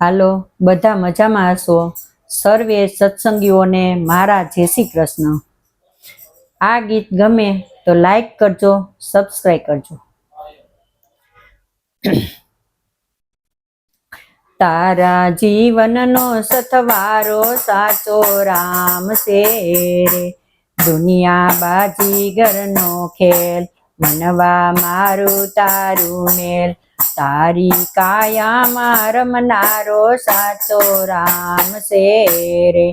હાલો, બધા મજામાં હશો? સર્વે સત્સંગીઓને મારા જય શ્રી કૃષ્ણ. આ ગીત ગમે તો લાઈક કરજો, સબસ્ક્રાઈબ કરજો. તારા જીવનનો સથવારો સાચો રામ છે રે દુનિયા બાજીગરનો ખેલ મનવા મારું તારું મેલ. તારી કાયામાં રમનારો સાચો રામ છે રે.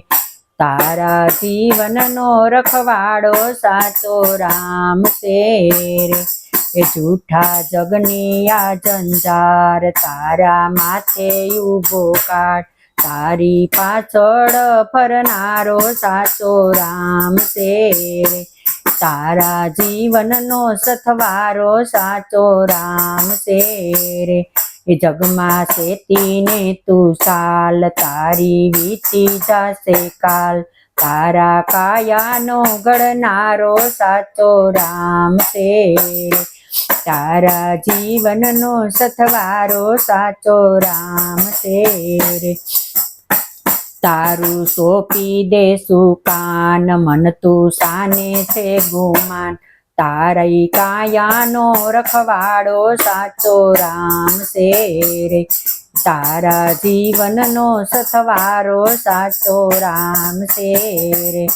તારા જીવનનો રખવાડો સાચો રામ છે રે. એ જૂઠા જગની આ જંજાર તારા માથે ઊભો કાઢ. તારી પાછળ ફરનારો સાચો રામ છે રે. તારા જીવનનો સથવારો સાચો રામ છે રે. એ જગમાં શેતીને તું સાલ, તારી વીતી જશે કાલ. તારા કાયાનો ઘડનારો સાચો રામ છે તારા જીવનનો સથવારો સાચો રામ છે રે. તારું સોંપી દે કાન, મન તું સાને છે ગુમાન. તારી કાયાનો રખવાડો સાચો રામ છે રે. તારા જીવનનો સથવારો સાચો રામ છે રે.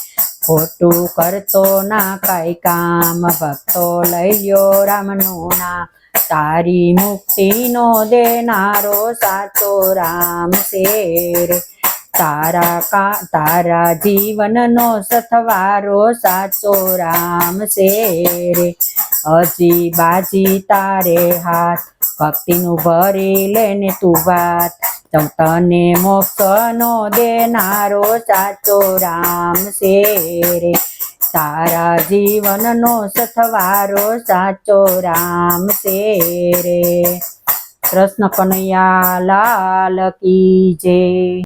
ખોટું કરતો ના કાંઈ કામ, ભક્તો લઈ લ્યો રામનું નામ. તારી મુક્તિનો દેનારો સાચો રામ છે તારા કા, તારા જીવનનો સથવારો સાચો રામ છે રે. હજી બાજી તારે હાથ, ભક્તિનું ભરી લેને તું વાત. તમ તને મોક્ષનો દેનારો સાચો રામ છે રે. તારા જીવનનો સથવારો સાચો રામ છે રે. કૃષ્ણ કનૈયા લાલ કી જય.